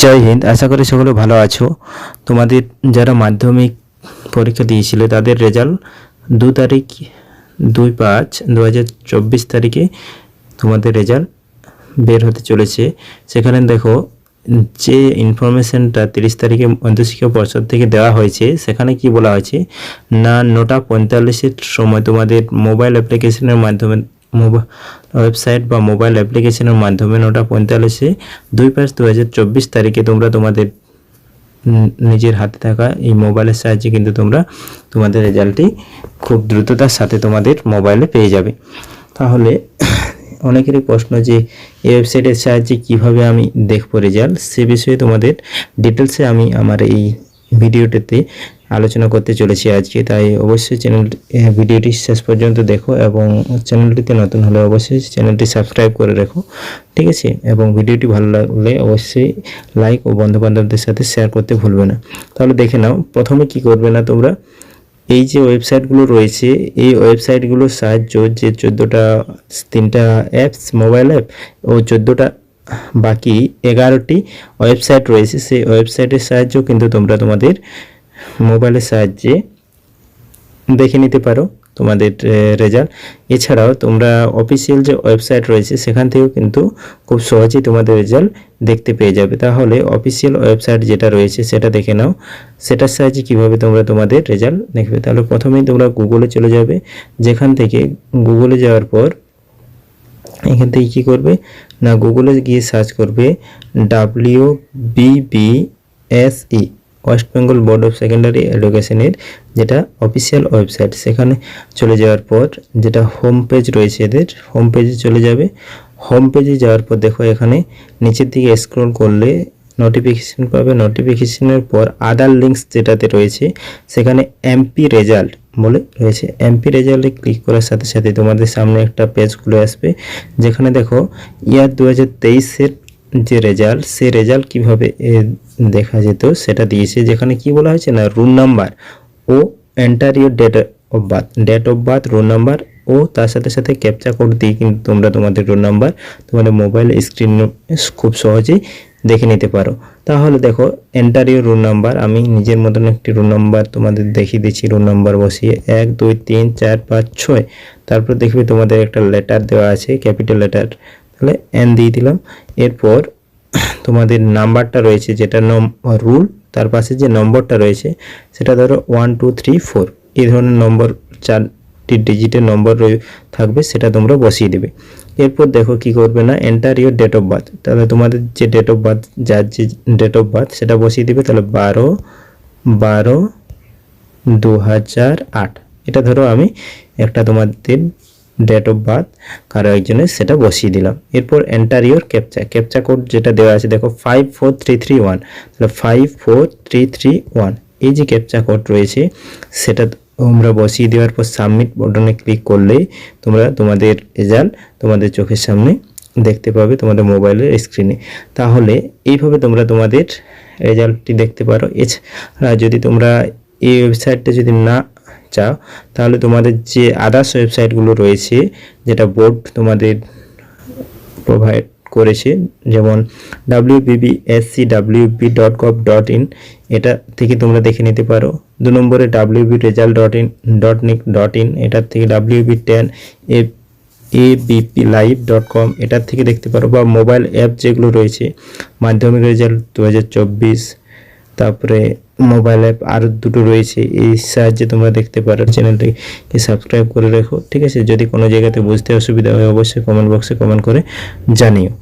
জয় হিন্দ। আশা করি সকলে ভালো আছো। তোমাদের যারা মাধ্যমিক পরীক্ষা দিয়েছিলে, তাদের রেজাল্ট দু তারিখ, দুই পাঁচ দু তারিখে তোমাদের রেজাল্ট বের হতে চলেছে। সেখানে দেখো, যে ইনফরমেশনটা তিরিশ তারিখে মধ্যশিক্ষা পর্ষদ থেকে দেওয়া হয়েছে, সেখানে কি বলা হয়েছে? না, নটা পঁয়তাল্লিশের সময় তোমাদের মোবাইল অ্যাপ্লিকেশনের মাধ্যমে ওয়েবসাইট বা মোবাইল অ্যাপ্লিকেশনের মাধ্যমে নটা পঁয়তাল্লিশে দুই পাঁচ দু তারিখে তোমরা তোমাদের নিজের হাতে থাকা এই মোবাইলের সাহায্যে কিন্তু তোমরা তোমাদের রেজাল্টটি খুব দ্রুততার সাথে তোমাদের মোবাইলে পেয়ে যাবে। তাহলে অনেকেরই প্রশ্ন যে এই ওয়েবসাইটের সাহায্যে কীভাবে আমি দেখব রেজাল্ট সে বিষয়ে তোমাদের ডিটেলসে আমি আমার এই ভিডিওটিতে আলোচনা করতে চলেছি আজকে, তাই অবশ্যই চ্যানেল ভিডিওটি শেষ পর্যন্ত দেখো এবং চ্যানেলটিতে নতুন হলে অবশ্যই চ্যানেলটি সাবস্ক্রাইব করে রাখো, ঠিক আছে? এবং ভিডিওটি ভালো লাগলে অবশ্যই লাইক ও বন্ধুবান্ধবদের সাথে শেয়ার করতে ভুলবে না। তাহলে দেখে নাও, প্রথমে কি করবে না তোমরা? এই যে ওয়েবসাইটগুলো রয়েছে, এই ওয়েবসাইটগুলোর সাহায্য যে চোদ্দোটা, তিনটা অ্যাপস মোবাইল অ্যাপ ও চোদ্দোটা বাকি এগারোটি ওয়েবসাইট রয়েছে, সেই ওয়েবসাইটের সাহায্যেও কিন্তু তোমরা তোমাদের মোবাইলের সাহায্যে দেখে নিতে পারো তোমাদের রেজাল্ট এছাড়াও তোমরা অফিসিয়াল যে ওয়েবসাইট রয়েছে, সেখান থেকেও কিন্তু খুব সহজেই তোমাদের রেজাল্ট দেখতে পেয়ে যাবে। তাহলে অফিসিয়াল ওয়েবসাইট যেটা রয়েছে, সেটা দেখে নাও। সেটার সাহায্যে কীভাবে তোমরা তোমাদের রেজাল্ট দেখবে? তাহলে প্রথমেই তোমরা গুগলে চলে যাবে। যেখান থেকে গুগলে যাওয়ার পর এখান থেকে কী করবে? না গুগলে গিয়ে সার্চ করবে W B B S E West Bengal Board of Secondary এডুকেশনের যেটা অফিসিয়াল ওয়েবসাইট সেখানে চলে যাওয়ার পর যেটা হোম পেজ রয়েছে এদের হোম পেজে চলে যাবে। হোম পেজে যাওয়ার পর দেখো এখানে নিচের দিকে স্ক্রল করলে নোটিফিকেশন পাবে। নোটিফিকেশনের পর আদার লিঙ্কস যেটাতে রয়েছে, সেখানে এমপি রেজাল্ট বলে রয়েছে। এমপি রেজাল্টে ক্লিক করার সাথে সাথে তোমাদের সামনে একটা পেজ খুলে আসবে। যেখানে দেখো ইয়ার দু হাজার তেইশের যে রেজাল্ট সে রেজাল্ট কীভাবে দেখা যেত, সেটা দিয়েছে, যেখানে কি বলা হয়েছে না room number O enter your date of birth date of birth roll number ও তার সাথে সাথে ক্যাপচা কোড দিয়ে কিন্তু তোমরা তোমাদের রোল নাম্বার তোমাদের মোবাইল স্ক্রিন খুব সহজেই দেখে নিতে পারো। তাহলে দেখো এন্টার ইউর নাম্বার আমি নিজের মতন একটি রোল নাম্বার তোমাদের দেখিয়ে দিচ্ছি রোল নাম্বার বসিয়ে, এক, দুই, তিন, চার, পাঁচ, ছয়। তারপর দেখবে তোমাদের একটা লেটার দেওয়া আছে ক্যাপিটাল লেটার তাহলে এন দিয়ে দিলাম। এরপর তোমাদের নাম্বারটা রয়েছে, যেটা রুল, তার পাশে যে নম্বরটা রয়েছে, সেটা ধরো ওয়ান টু থ্রি ফোর এই ধরনের নম্বর, চারটি ডিজিটের নম্বর থাকবে, সেটা তোমরা বসিয়ে দেবে। এরপর দেখো কি করবে না enter your date of birth তাহলে তোমাদের যে ডেট অফ বার্থ যার যে ডেট অফ বার্থ সেটা বসিয়ে দেবে, তাহলে বারো বারো দু এটা ধরো আমি একটা তোমাদের ডেট অফ বার্থ কারও একজনের সেটা বসিয়ে দিলাম। এরপর enter your captcha captcha code যেটা দেওয়া আছে, দেখো five four three three one তাহলে five four three three one এই যে ক্যাপচা কোড রয়েছে, সেটা তোমরা বসিয়ে দেওয়ার পর সাবমিট বটনে ক্লিক করলেই তোমরা তোমাদের রেজাল্ট তোমাদের চোখের সামনে দেখতে পাবে তোমাদের মোবাইলের স্ক্রিনে তাহলে এইভাবে তোমরা তোমাদের রেজাল্টটি দেখতে পারো। এছাড়া যদি তোমরা এই ওয়েবসাইটটা যদি না চাও তাহলে তোমাদের যে আদার্স ওয়েবসাইটগুলো রয়েছে, যেটা বোর্ড তোমাদের প্রোভাইড করেছে, যেমন W B B S C W B dot gov dot in এটা থেকে তোমরা দেখে নিতে পারো। দু নম্বরে W B result dot in dot nic dot in এটার থেকে W B ten A A B P live dot com এটার থেকে দেখতে পারো, বা মোবাইল অ্যাপ যেগুলো রয়েছে, মাধ্যমিক রেজাল্ট দু হাজার চব্বিশ তারপরে মোবাইল অ্যাপ আরও দুটো রয়েছে। এই সাহায্যে তোমরা দেখতে পারো চ্যানেলটিকে সাবস্ক্রাইব করে রেখো, ঠিক আছে? যদি কোনো জায়গাতে বুঝতে অসুবিধা হয়, অবশ্যই কমেন্ট বক্সে কমেন্ট করে জানিও।